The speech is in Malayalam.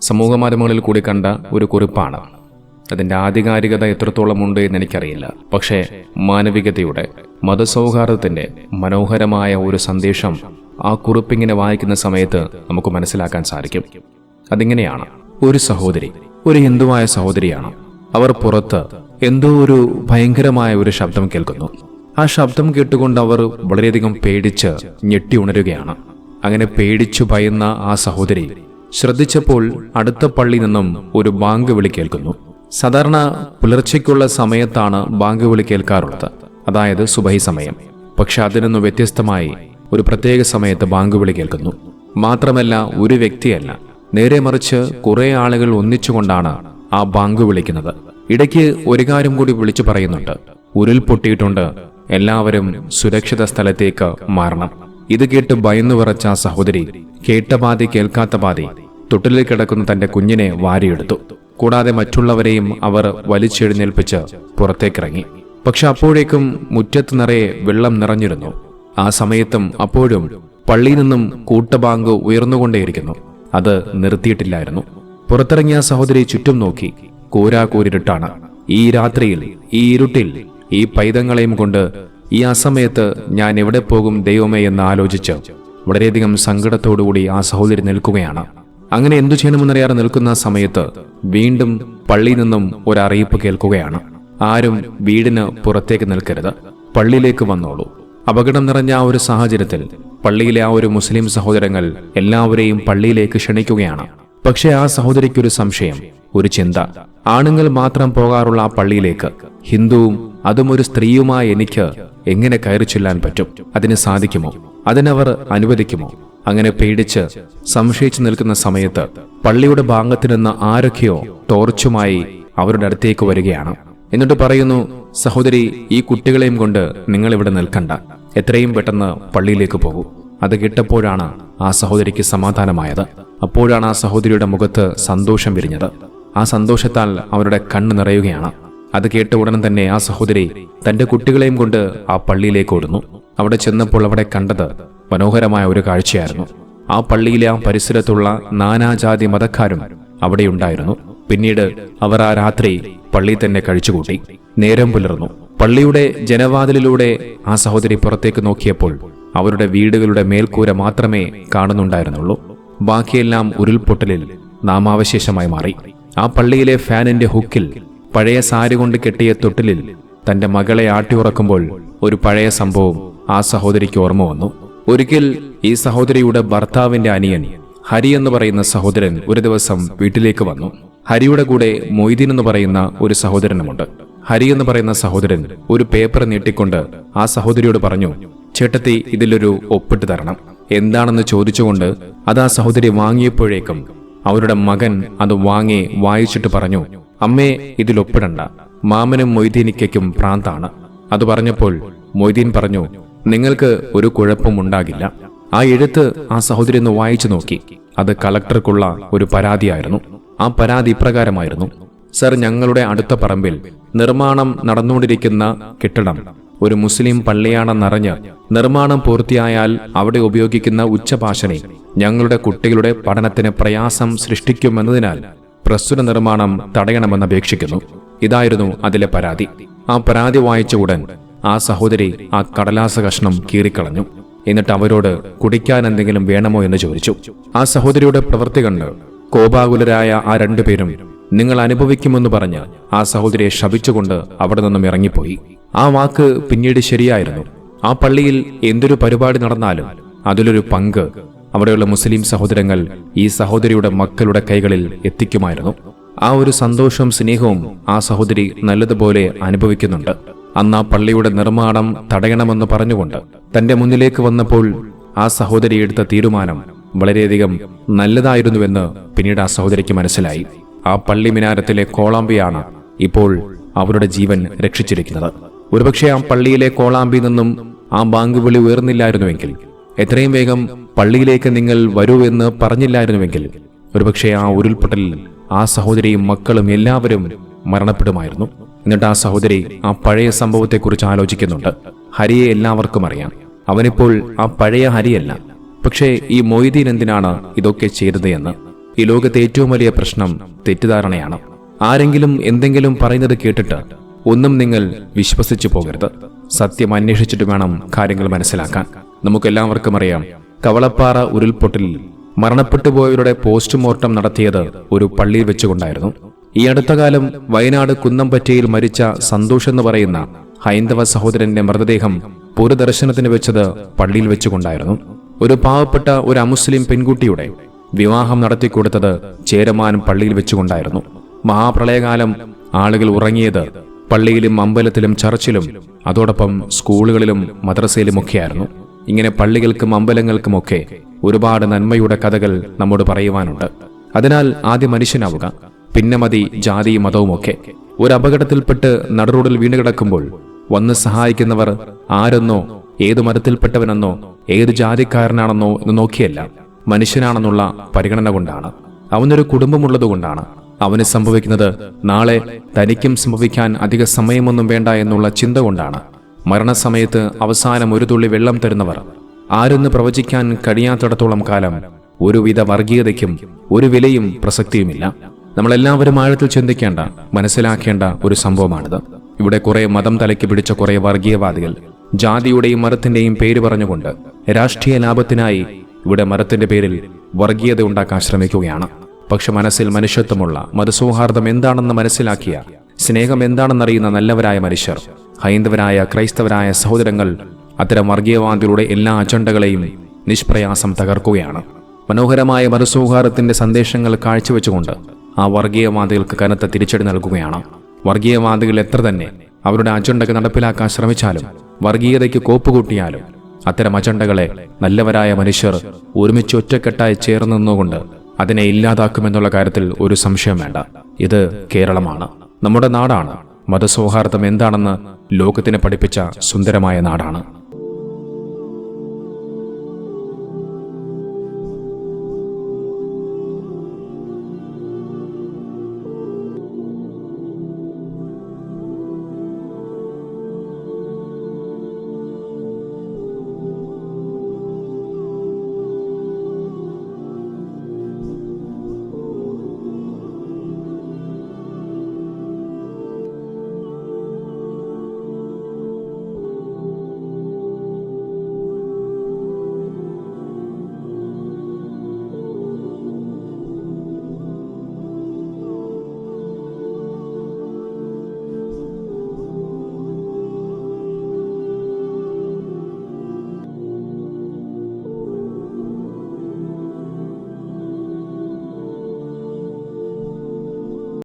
സമൂഹ മാധ്യമങ്ങളിൽ കൂടി കണ്ട ഒരു കുറിപ്പാണ്. അതിന്റെ ആധികാരികത എത്രത്തോളം ഉണ്ട് എന്ന് എനിക്കറിയില്ല. പക്ഷേ മാനവികതയുടെ മതസൗഹാർദ്ദത്തിന്റെ മനോഹരമായ ഒരു സന്ദേശം ആ കുറിപ്പിങ്ങനെ വായിക്കുന്ന സമയത്ത് നമുക്ക് മനസ്സിലാക്കാൻ സാധിക്കും. അതിങ്ങനെയാണ്. ഒരു സഹോദരി ഒരു ഹിന്ദുവായ സഹോദരിയാണ്. അവർ പുറത്ത് എന്തോ ഒരു ഭയങ്കരമായ ഒരു ശബ്ദം കേൾക്കുന്നു. ആ ശബ്ദം കേട്ടുകൊണ്ട് അവർ വളരെയധികം പേടിച്ച് ഞെട്ടി ഉണരുകയാണ്. അങ്ങനെ പേടിച്ചു ഭയന്ന ആ സഹോദരി ശ്രദ്ധിച്ചപ്പോൾ അടുത്ത പള്ളി നിന്നും ഒരു ബാങ്ക് വിളി കേൾക്കുന്നു. സാധാരണ പുലർച്ചയ്ക്കുള്ള സമയത്താണ് ബാങ്ക് വിളി കേൾക്കാറുള്ളത്. അതായത് സുബഹി സമയം. പക്ഷെ അതിനൊന്ന് വ്യത്യസ്തമായി ഒരു പ്രത്യേക സമയത്ത് ബാങ്ക് വിളി കേൾക്കുന്നു. മാത്രമല്ല ഒരു വ്യക്തിയല്ല. നേരെ മറിച്ച് കുറെ ആളുകൾ ഒന്നിച്ചുകൊണ്ടാണ് ആ ബാങ്ക് വിളിക്കുന്നത്. ഇടയ്ക്ക് ഒരു കാര്യം കൂടി വിളിച്ചു പറയുന്നുണ്ട്. ഉരുൾ പൊട്ടിയിട്ടുണ്ട് എല്ലാവരും സുരക്ഷിത സ്ഥലത്തേക്ക് മാറണം. ഇത് കേട്ട് ഭയന്നു വിറച്ച ആ സഹോദരി കേട്ട പാതി കേൾക്കാത്ത പാതി തൊട്ടിലിൽ കിടക്കുന്ന തന്റെ കുഞ്ഞിനെ വാരിയെടുത്തു. കൂടാതെ മറ്റുള്ളവരെയും അവർ വലിച്ചെഴുന്നേൽപ്പിച്ച് പുറത്തേക്കിറങ്ങി. പക്ഷെ അപ്പോഴേക്കും മുറ്റത്ത് നിറയെ വെള്ളം നിറഞ്ഞിരുന്നു. ആ സമയത്തും അപ്പോഴും പള്ളിയിൽ നിന്നും കൂട്ടബാങ്ക് ഉയർന്നുകൊണ്ടേയിരിക്കുന്നു. അത് നിർത്തിയിട്ടില്ലായിരുന്നു. പുറത്തിറങ്ങിയ സഹോദരി ചുറ്റും നോക്കി കൂരാകൂരിരുട്ടാണ് ഈ രാത്രിയിൽ ഈ ഇരുട്ടിൽ ഈ പൈതങ്ങളെയും കൊണ്ട് ഈ അസമയത്ത് ഞാൻ എവിടെ പോകും ദൈവമേ എന്ന് ആലോചിച്ച് വളരെയധികം സങ്കടത്തോടുകൂടി ആ സഹോദരി നിൽക്കുകയാണ്. അങ്ങനെ എന്തു ചെയ്യണമെന്നറിയാതെ നിൽക്കുന്ന സമയത്ത് വീണ്ടും പള്ളിയിൽ നിന്നും ഒരു അറിയിപ്പ് കേൾക്കുകയാണ്. ആരും വീടിന് പുറത്തേക്ക് നിൽക്കരുത്. പള്ളിയിലേക്ക് വന്നോളൂ. അപകടം നിറഞ്ഞ ആ ഒരു സാഹചര്യത്തിൽ പള്ളിയിലെ ആ ഒരു മുസ്ലിം സഹോദരങ്ങൾ എല്ലാവരെയും പള്ളിയിലേക്ക് ക്ഷണിക്കുകയാണ്. പക്ഷേ ആ സഹോദരിക്കൊരു സംശയം ഒരു ചിന്ത. ആണുങ്ങൾ മാത്രം പോകാറുള്ള ആ പള്ളിയിലേക്ക് ഹിന്ദുവും അതും ഒരു സ്ത്രീയുമായ എനിക്ക് എങ്ങനെ കയറി ചെല്ലാൻ പറ്റും? അതിന് സാധിക്കുമോ? അതിനവർ അനുവദിക്കുമോ? അങ്ങനെ പേടിച്ച് സംശയിച്ചു നിൽക്കുന്ന സമയത്ത് പള്ളിയുടെ ഭാഗത്തു നിന്ന് ആരൊക്കെയോ ടോർച്ചുമായി അവരുടെ അടുത്തേക്ക് വരികയാണ്. എന്നിട്ട് പറയുന്നു സഹോദരി ഈ കുട്ടികളെയും കൊണ്ട് നിങ്ങൾ ഇവിടെ നിൽക്കണ്ട. എത്രയും പെട്ടെന്ന് പള്ളിയിലേക്ക് പോകൂ. അത് കിട്ടപ്പോഴാണ് ആ സഹോദരിക്ക് സമാധാനമായത്. അപ്പോഴാണ് ആ സഹോദരിയുടെ മുഖത്ത് സന്തോഷം വിരിഞ്ഞത്. ആ സന്തോഷത്താൽ അവരുടെ കണ്ണ് നിറയുകയാണ്. അത് കേട്ട ഉടനെ തന്നെ ആ സഹോദരി തന്റെ കുട്ടികളെയും കൊണ്ട് ആ പള്ളിയിലേക്ക് ഓടുന്നു. അവിടെ ചെന്നപ്പോൾ അവിടെ കണ്ടത് മനോഹരമായ ഒരു കാഴ്ചയായിരുന്നു. ആ പള്ളിയിലെ ആ പരിസരത്തുള്ള നാനാജാതി മതക്കാരും അവിടെയുണ്ടായിരുന്നു പിന്നീട് അവർ ആ രാത്രി പള്ളി തന്നെ കഴിച്ചുകൂട്ടി. നേരം പുലർന്നു. പള്ളിയുടെ ജനവാതിലിലൂടെ ആ സഹോദരി പുറത്തേക്ക് നോക്കിയപ്പോൾ അവരുടെ വീടുകളുടെ മേൽക്കൂര മാത്രമേ കാണുന്നുണ്ടായിരുന്നുള്ളൂ. ബാക്കിയെല്ലാം ഉരുൾപൊട്ടലിൽ നാമാവശേഷമായി മാറി. ആ പള്ളിയിലെ ഫാനിന്റെ ഹുക്കിൽ പഴയ സാരി കൊണ്ട് കെട്ടിയ തൊട്ടിലിൽ തന്റെ മകളെ ആട്ടിയുറക്കുമ്പോൾ ഒരു പഴയ സംഭവം ആ സഹോദരിക്ക് ഓർമ്മ വന്നു. ഒരിക്കൽ ഈ സഹോദരിയുടെ ഭർത്താവിന്റെ അനിയൻ ഹരി എന്ന് പറയുന്ന സഹോദരൻ ഒരു ദിവസം വീട്ടിലേക്ക് വന്നു. ഹരിയുടെ കൂടെ മൊയ്തീൻ എന്ന് പറയുന്ന ഒരു സഹോദരനുമുണ്ട്. ഹരി എന്ന് പറയുന്ന സഹോദരൻ ഒരു പേപ്പർ നീട്ടിക്കൊണ്ട് ആ സഹോദരിയോട് പറഞ്ഞു ചേട്ടത്തി ഇതിലൊരു ഒപ്പിട്ട് തരണം. എന്താണെന്ന് ചോദിച്ചുകൊണ്ട് അത് ആ സഹോദരി വാങ്ങിയപ്പോഴേക്കും അവരുടെ മകൻ അത് വാങ്ങി വായിച്ചിട്ട് പറഞ്ഞു അമ്മേ ഇതിലൊപ്പിടണ്ട മാമനും മൊയ്തീനിക്കും പ്രാന്താണ് അത് പറഞ്ഞപ്പോൾ മൊയ്തീൻ പറഞ്ഞു നിങ്ങൾക്ക് ഒരു കുഴപ്പം ഉണ്ടാകില്ല. ആ എഴുത്ത് ആ സഹോദരി ഒന്ന് വായിച്ചു നോക്കി. അത് കളക്ടർക്കുള്ള ഒരു പരാതിയായിരുന്നു. ആ പരാതി ഇപ്രകാരമായിരുന്നു. സർ ഞങ്ങളുടെ അടുത്ത പറമ്പിൽ നിർമ്മാണം നടന്നുകൊണ്ടിരിക്കുന്ന കെട്ടിടം ഒരു മുസ്ലിം പള്ളിയാണെന്നറിഞ്ഞ് നിർമ്മാണം പൂർത്തിയായാൽ അവിടെ ഉപയോഗിക്കുന്ന ഉച്ചഭാഷണി ഞങ്ങളുടെ കുട്ടികളുടെ പഠനത്തിന് പ്രയാസം സൃഷ്ടിക്കുമെന്നതിനാൽ പ്രസ്തുത നിർമ്മാണം തടയണമെന്ന് അപേക്ഷിക്കുന്നു. ഇതായിരുന്നു അതിലെ പരാതി. ആ പരാതി വായിച്ച ഉടൻ ആ സഹോദരി ആ കടലാസ കഷ്ണം കീറിക്കളഞ്ഞു. എന്നിട്ട് അവരോട് കുടിക്കാൻ എന്തെങ്കിലും വേണമോ എന്ന് ചോദിച്ചു. ആ സഹോദരിയുടെ പ്രവൃത്തി കണ്ട് കോപാകുലരായ ആ രണ്ടുപേരും നിങ്ങൾ അനുഭവിക്കുമെന്ന് പറഞ്ഞ് ആ സഹോദരിയെ ശപിച്ചുകൊണ്ട് അവിടെ നിന്നും ഇറങ്ങിപ്പോയി. ആ വാക്ക് പിന്നീട് ശരിയായിരുന്നു. ആ പള്ളിയിൽ എന്തൊരു പരിപാടി നടന്നാലും അതിലൊരു പങ്ക് അവിടെയുള്ള മുസ്ലിം സഹോദരങ്ങൾ ഈ സഹോദരിയുടെ മക്കളുടെ കൈകളിൽ എത്തിക്കുമായിരുന്നു. ആ ഒരു സന്തോഷവും സ്നേഹവും ആ സഹോദരി നല്ലതുപോലെ അനുഭവിക്കുന്നുണ്ട്. അന്ന് ആ പള്ളിയുടെ നിർമ്മാണം തടയണമെന്ന് പറഞ്ഞുകൊണ്ട് തന്റെ മുന്നിലേക്ക് വന്നപ്പോൾ ആ സഹോദരി എടുത്ത തീരുമാനം വളരെയധികം നല്ലതായിരുന്നുവെന്ന് പിന്നീട് ആ സഹോദരിക്ക് മനസ്സിലായി. ആ പള്ളി മിനാരത്തിലെ കോളാമ്പിയാണ് ഇപ്പോൾ അവരുടെ ജീവൻ രക്ഷിച്ചിരിക്കുന്നത്. ഒരുപക്ഷെ ആ പള്ളിയിലെ കോളാമ്പി നിന്നും ആ ബാങ്ക് വിളി ഉയർന്നില്ലായിരുന്നുവെങ്കിൽ എത്രയും വേഗം പള്ളിയിലേക്ക് നിങ്ങൾ വരൂ എന്ന് പറഞ്ഞില്ലായിരുന്നുവെങ്കിൽ ഒരുപക്ഷെ ആ ഉരുൾപൊട്ടലിൽ ആ സഹോദരിയും മക്കളും എല്ലാവരും മരണപ്പെടുമായിരുന്നു. എന്നിട്ട് ആ സഹോദരി ആ പഴയ സംഭവത്തെക്കുറിച്ച് ആലോചിക്കുന്നുണ്ട്. ഹരിയെ എല്ലാവർക്കും അറിയാം. അവനിപ്പോൾ ആ പഴയ ഹരിയല്ല. പക്ഷേ ഈ മൊയ്തീൻ എന്തിനാണ് ഇതൊക്കെ ചെയ്തത് എന്ന് ഈ ലോകത്തെ ഏറ്റവും വലിയ പ്രശ്നം തെറ്റിദ്ധാരണയാണ്. ആരെങ്കിലും എന്തെങ്കിലും പറയുന്നത് കേട്ടിട്ട് ഒന്നും നിങ്ങൾ വിശ്വസിച്ചു പോകരുത്. സത്യം അന്വേഷിച്ചിട്ട് വേണം കാര്യങ്ങൾ മനസ്സിലാക്കാൻ. നമുക്കെല്ലാവർക്കും അറിയാം കവളപ്പാറ ഉരുൾപൊട്ടലിൽ മരണപ്പെട്ടുപോയവരുടെ പോസ്റ്റ്മോർട്ടം നടത്തിയത് ഒരു പള്ളിയിൽ വെച്ചുകൊണ്ടായിരുന്നു. ഈ അടുത്ത കാലം വയനാട് കുന്നംപറ്റയിൽ മരിച്ച സന്തോഷ് എന്ന് പറയുന്ന ഹൈന്ദവ സഹോദരന്റെ മൃതദേഹം പൊതുദർശനത്തിന് വെച്ചത് പള്ളിയിൽ വെച്ചുകൊണ്ടായിരുന്നു. ഒരു പാവപ്പെട്ട ഒരു അമുസ്ലിം പെൺകുട്ടിയുടെ വിവാഹം നടത്തിക്കൊടുത്തത് ചേരമാൻ പള്ളിയിൽ വെച്ചുകൊണ്ടായിരുന്നു. മഹാപ്രളയകാലം ആളുകൾ ഉറങ്ങിയത് പള്ളിയിലും അമ്പലത്തിലും ചർച്ചിലും അതോടൊപ്പം സ്കൂളുകളിലും മദ്രസയിലുമൊക്കെയായിരുന്നു ഇങ്ങനെ പള്ളികൾക്കും അമ്പലങ്ങൾക്കുമൊക്കെ ഒരുപാട് നന്മയുടെ കഥകൾ നമ്മോട് പറയുവാനുണ്ട്. അതിനാൽ ആദ്യം മനുഷ്യനാവുക പിന്നെ മതി ജാതിയും മതവുമൊക്കെ ഒരു അപകടത്തിൽപ്പെട്ട് നടുറോഡിൽ വീണ് കിടക്കുമ്പോൾ വന്ന് സഹായിക്കുന്നവർ ആരെന്നോ ഏതു മതത്തിൽപ്പെട്ടവനെന്നോ ഏത് ജാതിക്കാരനാണെന്നോ എന്ന് നോക്കിയല്ല. മനുഷ്യനാണെന്നുള്ള പരിഗണന കൊണ്ടാണ്. അവനൊരു കുടുംബമുള്ളതുകൊണ്ടാണ് അവന് സംഭവിക്കുന്നത് നാളെ തനിക്കും സംഭവിക്കാൻ അധിക സമയമൊന്നും വേണ്ട എന്നുള്ള ചിന്ത കൊണ്ടാണ്. മരണസമയത്ത് അവസാനം ഒരു തുള്ളി വെള്ളം തരുന്നവർ. ആരെന്ന് പ്രവചിക്കാൻ കഴിയാത്തിടത്തോളം കാലം ഒരുവിധ വർഗീയതയ്ക്കും ഒരു വിലയും പ്രസക്തിയുമില്ല. നമ്മളെല്ലാവരും ആഴത്തിൽ ചിന്തിക്കേണ്ട മനസ്സിലാക്കേണ്ട ഒരു സംഭവമാണിത്. ഇവിടെ കുറെ മതം തലയ്ക്ക് പിടിച്ച കുറെ വർഗീയവാദികൾ ജാതിയുടെയും മരത്തിന്റെയും പേര് പറഞ്ഞുകൊണ്ട് രാഷ്ട്രീയ ലാഭത്തിനായി ഇവിടെ മരത്തിന്റെ പേരിൽ വർഗീയത ഉണ്ടാക്കാൻ ശ്രമിക്കുകയാണ്. പക്ഷെ മനസ്സിൽ മനുഷ്യത്വമുള്ള മതസൗഹാർദ്ദം എന്താണെന്ന് മനസ്സിലാക്കിയ സ്നേഹം എന്താണെന്നറിയുന്ന നല്ലവരായ മനുഷ്യർ ഹൈന്ദവരായ ക്രൈസ്തവരായ സഹോദരങ്ങൾ അത്തരം വർഗീയവാദികളുടെ എല്ലാ അജണ്ടകളെയും നിഷ്പ്രയാസം തകർക്കുകയാണ്. മനോഹരമായ മതസൗഹാർദ്ദത്തിന്റെ സന്ദേശങ്ങൾ കാഴ്ചവെച്ചുകൊണ്ട് ആ വർഗീയവാദികൾക്ക് കനത്ത തിരിച്ചടി നൽകുകയാണ്. വർഗീയവാദികൾ എത്ര തന്നെ അവരുടെ അജണ്ടകൾ നടപ്പിലാക്കാൻ ശ്രമിച്ചാലും വർഗീയതയ്ക്ക് കോപ്പുകൂട്ടിയാലും അത്തരം അജണ്ടകളെ നല്ലവരായ മനുഷ്യർ ഒരുമിച്ച് ഒറ്റക്കെട്ടായി ചേർന്ന് നിന്നുകൊണ്ട് അതിനെ ഇല്ലാതാക്കുമെന്നുള്ള കാര്യത്തിൽ ഒരു സംശയം വേണ്ട. ഇത് കേരളമാണ്. നമ്മുടെ നാടാണ്. മതസൗഹാർദ്ദം എന്താണെന്ന് ലോകത്തിന് പഠിപ്പിച്ച സുന്ദരമായ നാടാണ്.